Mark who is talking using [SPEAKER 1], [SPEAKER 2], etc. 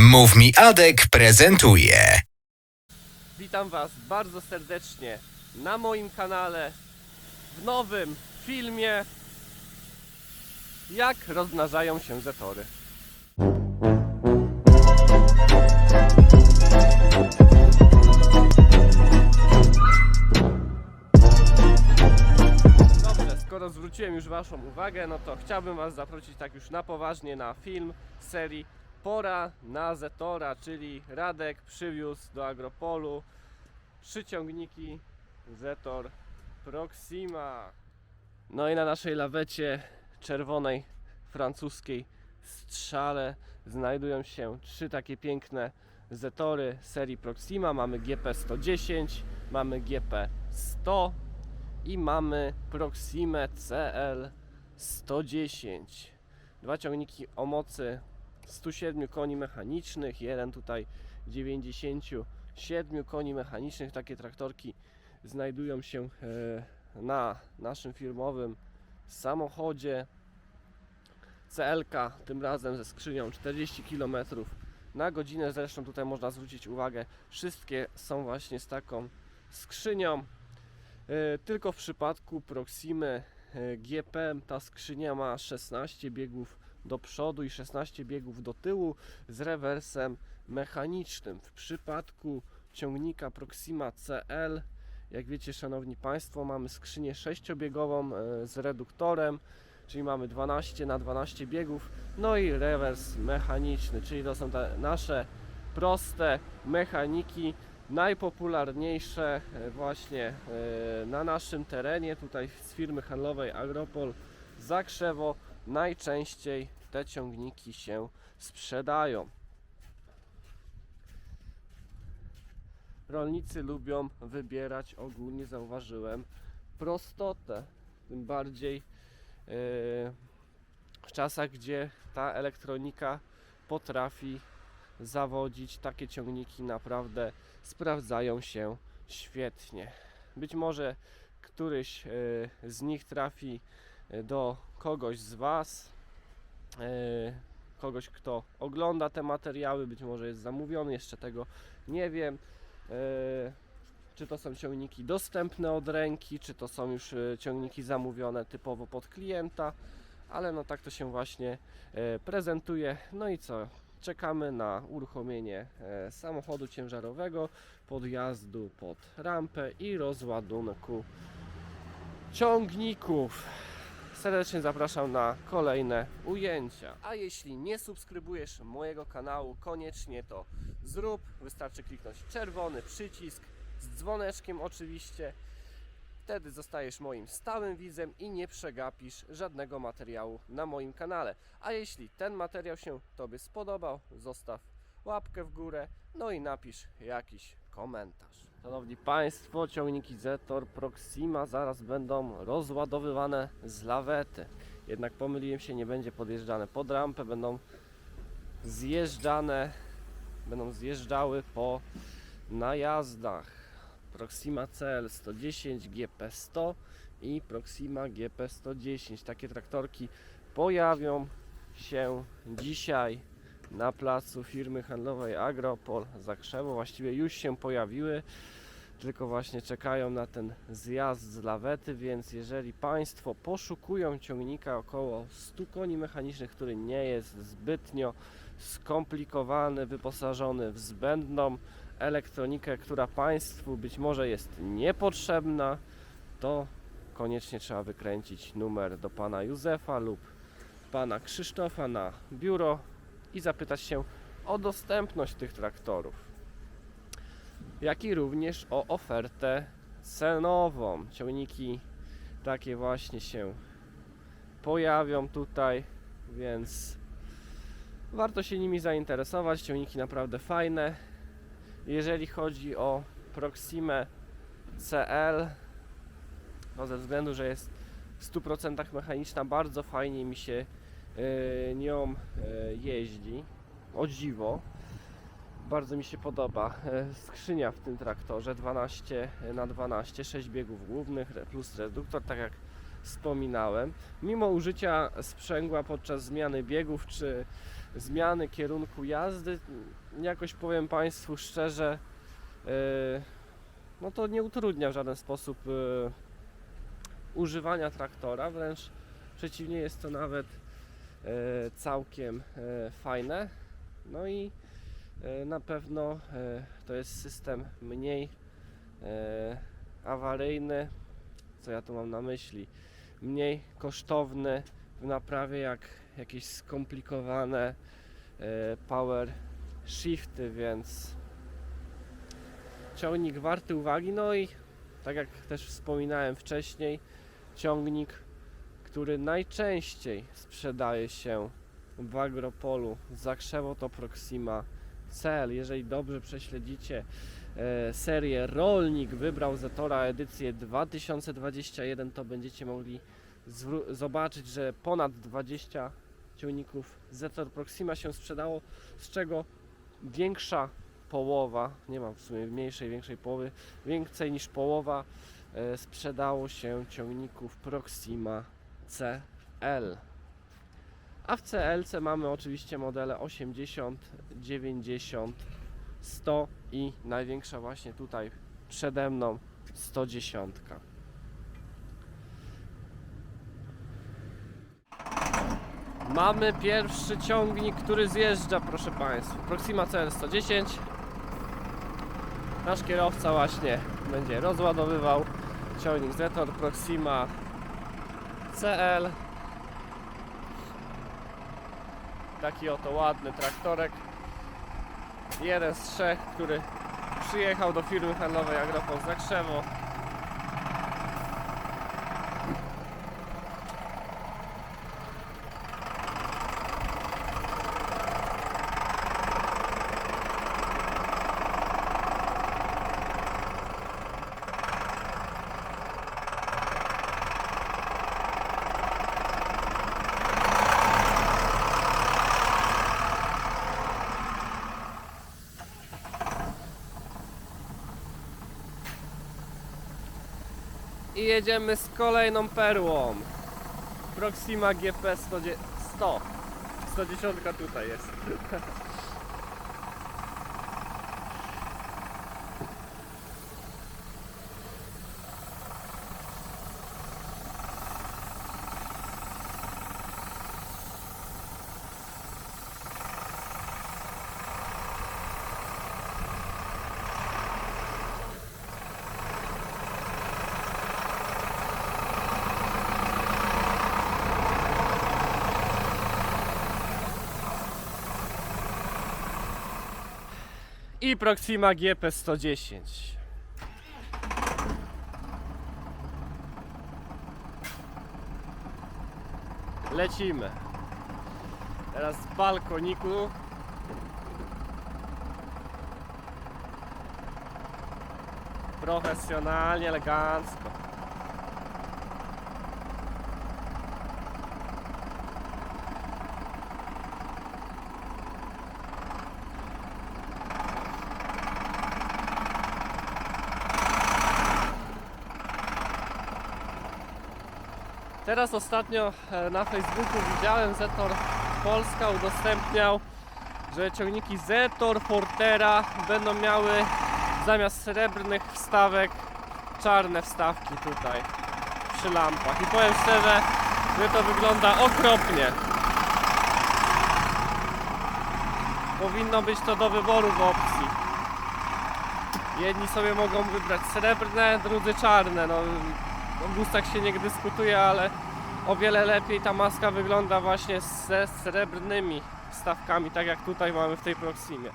[SPEAKER 1] Mów mi Adek prezentuje.
[SPEAKER 2] Witam Was bardzo serdecznie na moim kanale w nowym filmie Jak rozmnażają się zetory. Skoro zwróciłem już Waszą uwagę, no to chciałbym Was zaprosić tak już na poważnie na film serii Pora na Zetora, czyli Radek przywiózł do Agropolu trzy ciągniki Zetor Proxima. No i na naszej lawecie czerwonej francuskiej strzale znajdują się trzy takie piękne Zetory serii Proxima. Mamy GP 110, mamy GP 100 i mamy Proximę CL 110. Dwa ciągniki o mocy 107 koni mechanicznych, jeden tutaj 97 koni mechanicznych. Takie traktorki znajdują się e, na naszym firmowym samochodzie. CLK tym razem ze skrzynią 40 km na godzinę. Zresztą tutaj można zwrócić uwagę, wszystkie są właśnie z taką skrzynią. E, Tylko w przypadku Proximy e, GP ta skrzynia ma 16 biegów do przodu i 16 biegów do tyłu z rewersem mechanicznym. W przypadku ciągnika Proxima CL, jak wiecie szanowni Państwo, mamy skrzynię sześciobiegową e, z reduktorem, czyli mamy 12 na 12 biegów, no i rewers mechaniczny, czyli to są te nasze proste mechaniki, najpopularniejsze e, właśnie e, na naszym terenie, tutaj z firmy handlowej Agropol Zakrzewo najczęściej te ciągniki się sprzedają. Rolnicy lubią wybierać ogólnie, zauważyłem, prostotę. Tym bardziej yy, w czasach, gdzie ta elektronika potrafi zawodzić, takie ciągniki naprawdę sprawdzają się świetnie. Być może któryś yy, z nich trafi do kogoś z Was, yy, kogoś kto ogląda te materiały, być może jest zamówiony, jeszcze tego nie wiem. Yy, Czy to są ciągniki dostępne od ręki, czy to są już yy, ciągniki zamówione typowo pod klienta, ale no tak to się właśnie prezentuje. No i co? Czekamy na uruchomienie e, samochodu ciężarowego, podjazdu pod rampę i rozładunku ciągników. Serdecznie zapraszam na kolejne ujęcia. A jeśli nie subskrybujesz mojego kanału, koniecznie to zrób. Wystarczy kliknąć czerwony przycisk z dzwoneczkiem oczywiście. Wtedy zostajesz moim stałym widzem i nie przegapisz żadnego materiału na moim kanale. A jeśli ten materiał się Tobie spodobał, zostaw łapkę w górę, no i napisz jakiś komentarz. Szanowni Państwo, ciągniki Zetor Proxima zaraz będą rozładowywane z lawety. Jednak pomyliłem się, nie będzie podjeżdżane pod rampę, będą zjeżdżane, będą zjeżdżały po najazdach. Proxima CL 110, GP 100 i Proxima GP 110. Takie traktorki pojawią się dzisiaj na placu firmy handlowej Agropol Zakrzewo. Właściwie już się pojawiły, tylko właśnie czekają na ten zjazd z lawety, więc jeżeli Państwo poszukują ciągnika około 100 koni mechanicznych, który nie jest zbytnio skomplikowany, wyposażony w zbędną elektronikę, która Państwu być może jest niepotrzebna, to koniecznie trzeba wykręcić numer do Pana Józefa lub Pana Krzysztofa na biuro i zapytać się o dostępność tych traktorów, jak i również o ofertę cenową. Ciągniki takie właśnie się pojawią tutaj, więc warto się nimi zainteresować. Ciągniki naprawdę fajne. Jeżeli chodzi o Proximę CL, to ze względu, że jest w 100% mechaniczna, bardzo fajnie mi się nią yy, jeździ. O dziwo. Bardzo mi się podoba yy, skrzynia w tym traktorze 12 na 12 6 biegów głównych plus reduktor, tak jak wspominałem. Mimo użycia sprzęgła podczas zmiany biegów czy zmiany kierunku jazdy, jakoś powiem Państwu szczerze, e, no to nie utrudnia w żaden sposób e, używania traktora, wręcz przeciwnie jest to nawet e, całkiem e, fajne. No i e, na pewno e, to jest system mniej e, awaryjny, co ja tu mam na myśli, mniej kosztowny w naprawie jak jakieś skomplikowane e, power shifty, więc ciągnik warty uwagi. No i tak jak też wspominałem wcześniej, ciągnik, który najczęściej sprzedaje się w Agropolu Zakrzewo to Proxima CL. Jeżeli dobrze prześledzicie e, serię Rolnik wybrał Zetora edycję 2021, to będziecie mogli zobaczyć, że ponad 20 ciągników Zetor Proxima się sprzedało, z czego większa połowa, nie mam w sumie mniejszej, większej połowy, więcej niż połowa e, sprzedało się ciągników Proxima CL. A w CLC mamy oczywiście modele 80, 90, 100 i największa właśnie tutaj przede mną 110. Mamy pierwszy ciągnik, który zjeżdża, proszę Państwa. Proxima CL 110. Nasz kierowca właśnie będzie rozładowywał ciągnik Zetor Proxima CL. Taki oto ładny traktorek. Jeden z trzech, który przyjechał do firmy handlowej Agropol Zakrzewo. I jedziemy z kolejną perłą. Proxima GP 100. 100. 110 tutaj jest. Proxima GP 110. Lecimy. Teraz z balkoniku. Profesjonalnie, elegancko. Teraz ostatnio e, na Facebooku widziałem Zetor Polska udostępniał, że ciągniki Zetor Fortera będą miały zamiast srebrnych wstawek czarne wstawki tutaj przy lampach. I powiem szczerze, że to wygląda okropnie. Powinno być to do wyboru w opcji. Jedni sobie mogą wybrać srebrne, drudzy czarne. No, o gustach się nie dyskutuje, ale o wiele lepiej ta maska wygląda właśnie ze srebrnymi wstawkami, tak jak tutaj mamy w tej Proximie.